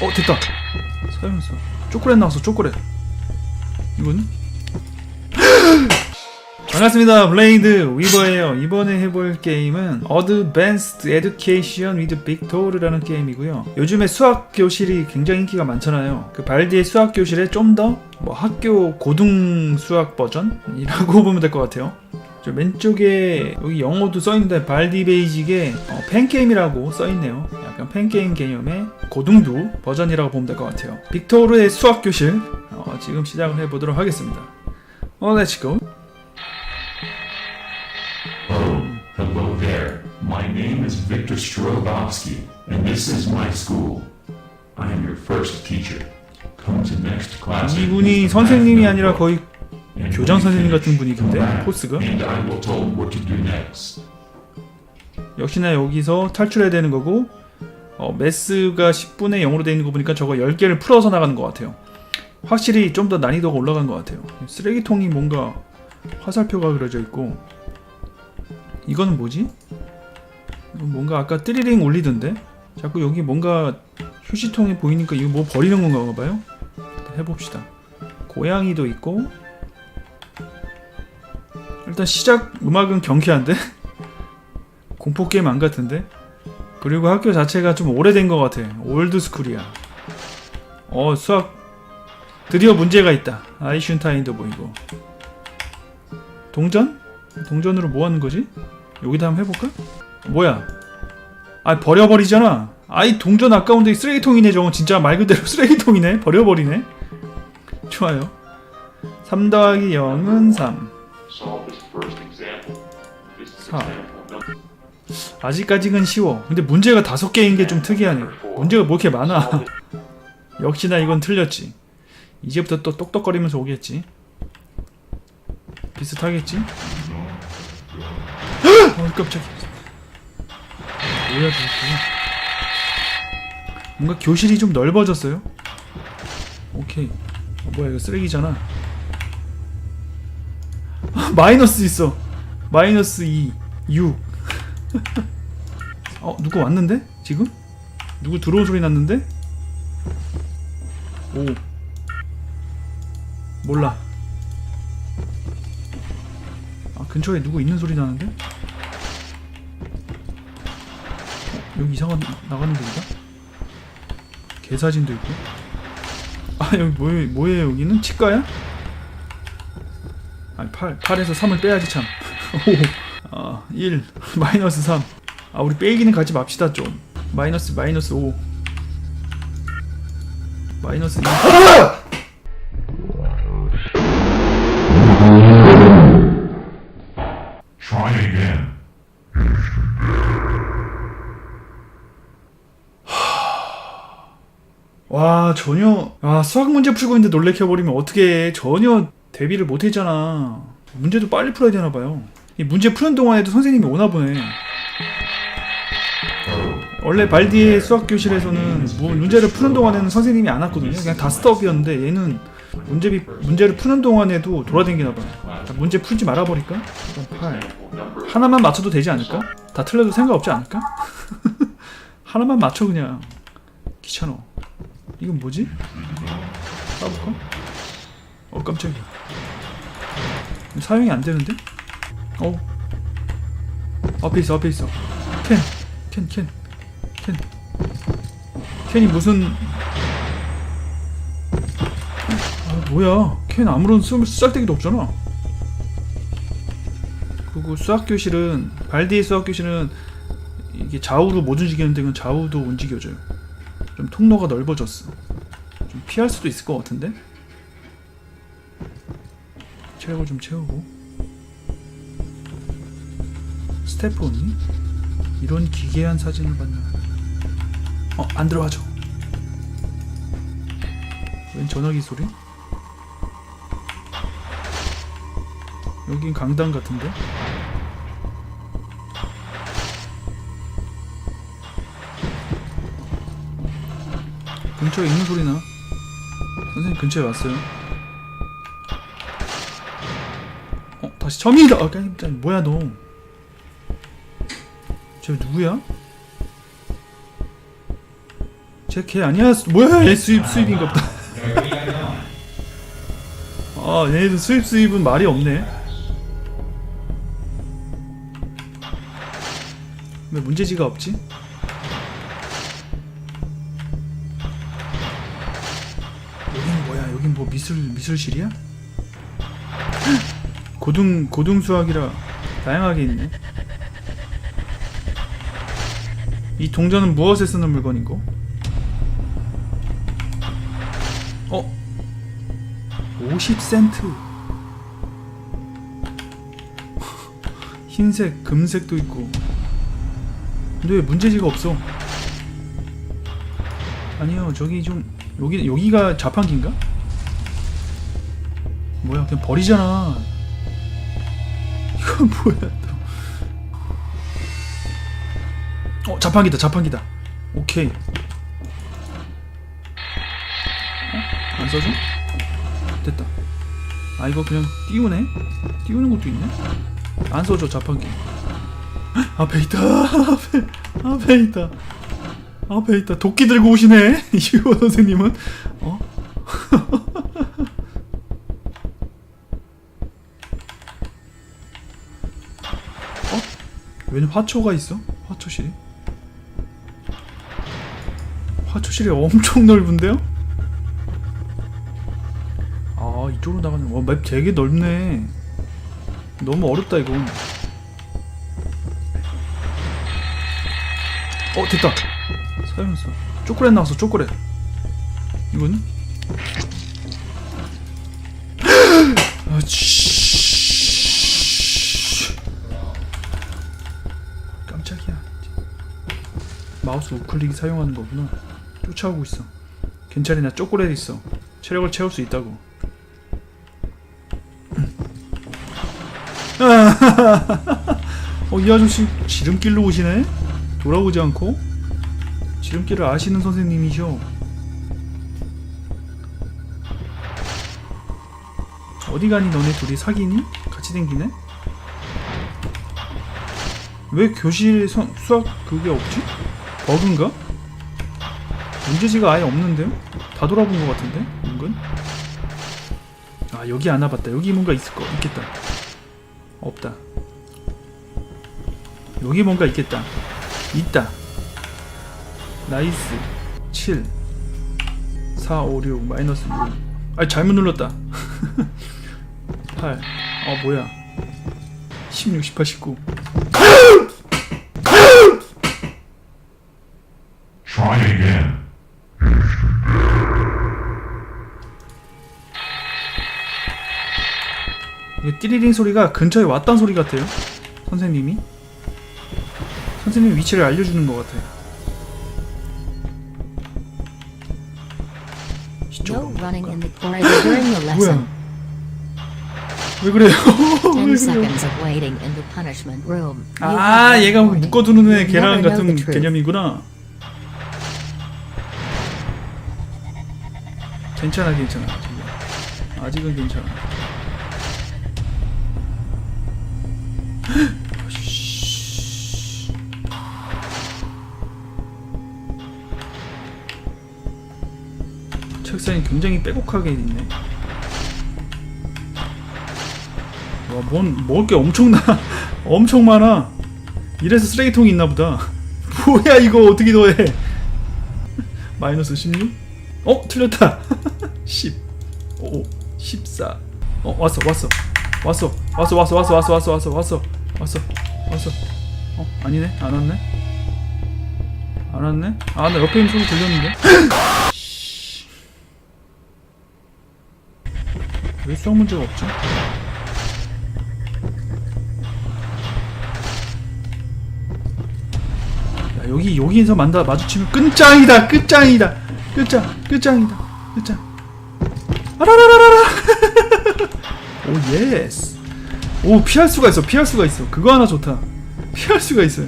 어 됐다. 사용했어 초콜릿 나왔어 초콜릿. 이건 반갑습니다 블레이드 위버예요. 이번에 해볼 게임은 Advanced Education with Victor라는 게임이고요. 요즘에 수학 교실이 굉장히 인기가 많잖아요. 그 발디의 수학 교실에 좀 더 뭐 학교 고등 수학 버전이라고 보면 될 것 같아요 저 왼쪽에 여기 영어도 써있는데 발디 베이직에 어, 팬게임이라고 써있네요 약간 팬게임 개념의 고등부 버전이라고 보면 될 것 같아요 빅토르의 수학 교실 어, 지금 시작을 해보도록 하겠습니다 어, 렛츠 고 Hello there. My name is Victor Strobovsky, and this is my school. I am your first teacher. Come to next class. 이분이 선생님이 아니라. 거의 교장 when you 선생님 같은 분위기인데, 포스가? 역시나 여기서 탈출해야 되는 거고 어, 매스가 10분의 0으로 되어 있는 거 보니까 저거 10개를 풀어서 나가는 것 같아요. 확실히 좀 더 난이도가 올라간 것 같아요. 쓰레기통이 뭔가 화살표가 그려져 있고 이거는 뭐지? 뭔가 아까 띠리링 울리던데? 자꾸 여기 뭔가 휴지통이 보이니까 이거 뭐 버리는 건가 봐요? 해봅시다. 고양이도 있고 일단 시작 음악은 경쾌한데? 공포 게임 안 같은데? 그리고 학교 자체가 좀 오래된 것 같아. 올드 스쿨이야. 어 수학 드디어 문제가 있다. 아이슌타인도 보이고. 동전? 동전으로 뭐 하는 거지? 여기다 한번 해볼까? 뭐야? 아 버려버리잖아. 아이 동전 아까운데 쓰레기통이네 저건 진짜 말 그대로 쓰레기통이네. 버려버리네. 좋아요. 3 더하기 0은 3. 4 아직까지는 쉬워. 근데 문제가 다섯 개인 게 좀 특이하네. 문제가 뭐 이렇게 많아? 역시나 이건 틀렸지. 이제부터 또 똑똑거리면서 오겠지. 비슷하겠지? 어 깜짝이야. 뭐야 도대체 뭔가 교실이 좀 넓어졌어요? 오케이. 어, 뭐야 이거 쓰레기잖아. 마이너스 있어. 마이너스 2, 6. 어 누구 왔는데? 지금? 누구 들어온 소리 났는데? 오. 몰라. 아 근처에 누구 있는 소리 나는데? 어, 여기 이상한 나가는 데인가 개사진도 있고. 아 여기 뭐예 뭐예요 여기는? 치과야? 아니 8 8에서 3을 빼야지 참. 오. 아, 1 마이너스 3. 아, 우리 빼기는 가지 맙시다 좀. 마이너스 마이너스 5. 마이너스 2. Try again. 와, 전혀 아, 수학 문제 풀고 있는데 놀래켜 버리면 어떻게 전혀 대비를 못 했잖아. 문제도 빨리 풀어야 되나 봐요. 이 문제 푸는 동안에도 선생님이 오나 보네. 원래 발디의 수학 교실에서는 뭐 문제를 푸는 동안에는 선생님이 안 왔거든요. 그냥 다 스톱이었는데 얘는 문제비 문제를 푸는 동안에도 돌아다니나 봐. 자, 문제 풀지 말아 버릴까? 8. 하나만 맞춰도 되지 않을까? 다 틀려도 상관없지 않을까? 하나만 맞춰 그냥. 귀찮아. 이건 뭐지? 까볼까? 어 깜짝이야. 사용이 안 되는데? 어? 앞에 있어 앞에 있어. 캔, 캔, 캔, 캔. 캔 이 무슨? 아 뭐야? 캔 아무런 쓰, 쓸데기도 없잖아. 그리고 수학 교실은 발디의 수학 교실은 이게 좌우로 못 움직이는데 그건 좌우도 움직여줘요. 좀 통로가 넓어졌어. 좀 피할 수도 있을 것 같은데? 체력을 좀 채우고. 스태프 언니? 이런 기괴한 사진을 봤냐? 어, 안 들어가죠. 웬 전화기 소리? 여긴 강당 같은데? 근처에 있는 소리나? 선생님 근처에 왔어요. 어 다시 점이다. 아 뭐야 너? 쟤 누구야? 쟤 쟤걔 아니야 뭐야 얘 수입 수입인가 보다 아 얘네들 수입 수입은 말이 없네 왜 문제지가 없지? 여긴 뭐야 여긴 뭐 미술 미술실이야? 고등 고등 수학이라 다양하게 있네 이 동전은 무엇에 쓰는 물건이고? 어? 50센트 흰색, 금색도 있고 근데 왜 문제지가 없어? 아니요 저기 좀 여기, 여기가 자판기인가? 뭐야 그냥 버리잖아 이건 뭐야 어 자판기다 자판기다 오케이 어? 안 써줘? 됐다 아 이거 그냥 띄우네? 띄우는 것도 있네? 안 써줘 자판기 헉, 앞에 있다 앞에 앞에 있다 앞에 있다 도끼 들고 오시네 이거 선생님은 어? 어? 웬 화초가 있어? 화초실이? 화초실이 엄청 넓은데요? 아 이쪽으로 나가는 와 맵 되게 넓네. 너무 어렵다 이건 어 됐다. 사용했어. 초콜릿 나왔어 초콜릿. 이거는? 아, 치... 깜짝이야. 마우스 우클릭 사용하는 거구나 쫓아오고 있어 괜찮아 나 초콜릿 있어 체력을 채울 수 있다고 어, 이 아저씨 지름길로 오시네? 돌아오지 않고? 지름길을 아시는 선생님이셔. 어디 가니 너네 둘이 사귀니? 같이 댕기네? 왜 교실 선, 수학 그게 없지? 버그인가? 문제지가 아예 없는데요? 다 돌아본 것 같은데? 은근? 아 여기 안 와봤다 여기 뭔가 있을 거 있겠다 없다. 여기 뭔가 있겠다. 있다. 나이스. 7. 4, 5, 6, 마이너스 6. 아, 잘못 눌렀다. 8. 어, 뭐야. 16, 18, 19. Try again. 이게 띠리링 소리가 근처에 왔던 소리 같아요. 선생님이. 선생님 위치를 알려주는 것 같아요. No 이쪽으로 running 가볼까? in the corridor during the lesson. 뭐야? 왜 그래요? 왜 10 그래요? seconds of waiting in the punishment room. You 아, 얘가 warning. 묶어두는 애 You 계란 never know 같은 the truth. 개념이구나. 괜찮아, 괜찮아. 아직은 괜찮아. 책상이 굉장히 빼곡하게 있네. 와, 뭔, 먹을 게 엄청나, 엄청 많아. 이래서 쓰레기통이 있나 보다. 뭐야, 이거 어떻게 더해? 마이너스 16? 어, 틀렸다. 10. 5, 14. 어, 왔어, 왔어. 왔어. 왔어, 왔어, 왔어, 왔어, 왔어, 왔어, 왔어. 왔어. 왔어. 어, 아니네. 안 왔네. 안 왔네. 아, 나 옆에 있는 소리 들렸는데. 씨. 왜 수학 문제가 없지? 야, 여기 여기에서 만다 마주치면 끝장이다 끝장이다 끝장 끝장이다 끝장 아라라라라 오 예스 오 피할 수가 있어 피할 수가 있어. 그거 하나 좋다. 피할 수가 있어요.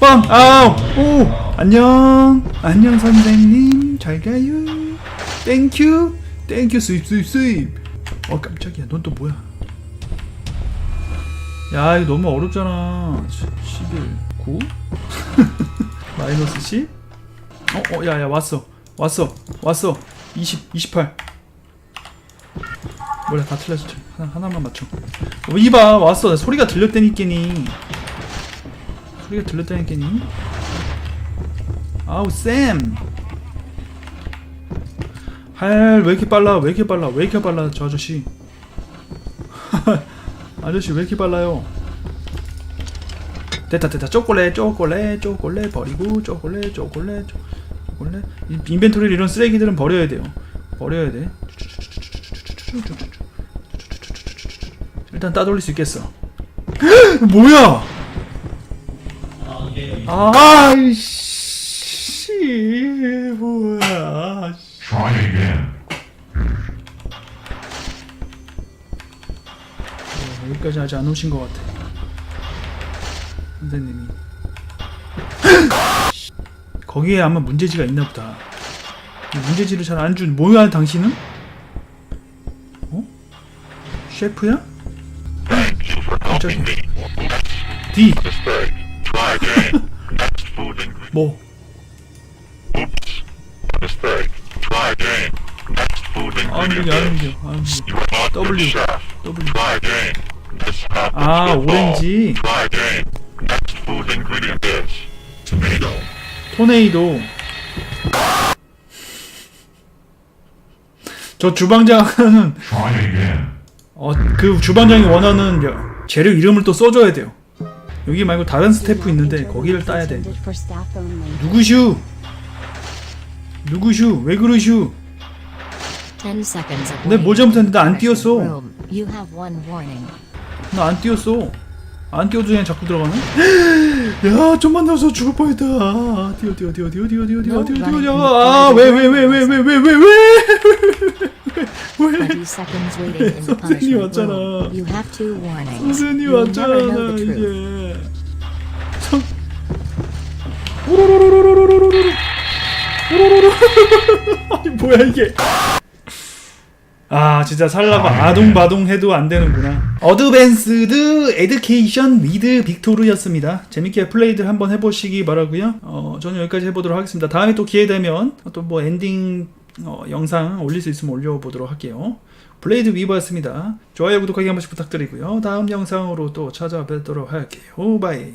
빵! 아우 오! 안녕. 안녕 선생님. 잘 가요. 땡큐 땡큐 수입 수입 수입. 어 깜짝이야. 넌 또 뭐야? 야 이거 너무 어렵잖아. 11 9 9 마이너스 10 어, 어, 야, 야, 왔어. 왔어. 왔어. 20, 28. 뭐야, 다 틀렸어. 하나, 하나만 맞춰. 어, 이봐, 왔어. 소리가 들렸다니까니. 소리가 들렸다니까니. 아우, 쌤. 할, 왜 이렇게 빨라? 왜 이렇게 빨라? 왜 이렇게 빨라? 저 아저씨. 아저씨, 왜 이렇게 빨라요? 됐다 됐다 초콜릿 초콜릿 초콜릿 버리고 초콜릿 초콜릿 이- 인벤토리를 이런 쓰레기들은 버려야 돼요 버려야 돼 일단 따돌릴 수 있겠어. 뭐야? 아이씨 뭐야? Try again. 어, 여기까지 아직 안 오신 것 같아. 선생님이. 거기에 아마 문제지가 있나 보다. 이 문제지를 잘 안 준 뭐야 당신은? 셰프야? 갑자기 D 뭐? 안 움직여 안 움직여 안 움직여 W. W. 아 오렌지. 토네이도. 저 주방장은 어, 그 주방장이 원하는 여- 재료 이름을 또 써줘야 돼요. 여기 말고 다른 스태프 있는데 거기를 따야 돼. 누구슈? 누구슈? 왜 그러슈? 10 seconds of 근데 뭘 잘못했는데 one warning. 나안 띄웠어. 안 띄워도 그냥 자꾸 들어가네? 야, 좀만 더서 죽을 뻔했다. 아, 띄워, 띄워, 띄워, 띄워, 띄워, 띄워, 띄워, 띄워, 띄워. 아, 왜, 왜, 왜, 왜, 왜, 왜, 왜, 왜? 20 seconds waiting in the 선생님 punishment 왔잖아. room. You have two warnings. 선생님 You'll never know 왔잖아, the truth. 이제. 참. 우르르르르르르르르. 우르르르. 아니, 뭐야, 이게. 아 진짜 살라고 아동바동 해도 안 되는구나 어드밴스드 에듀케이션 위드 빅토르였습니다 재밌게 플레이들 한번 해보시기 바라고요 어, 저는 여기까지 해보도록 하겠습니다 다음에 또 기회 되면 또 뭐 엔딩 어, 영상 올릴 수 있으면 올려보도록 할게요. 블레이드 위버였습니다. 좋아요 구독하기 한 번씩 부탁드리고요. 다음 영상으로 또 찾아뵙도록 할게요. 바이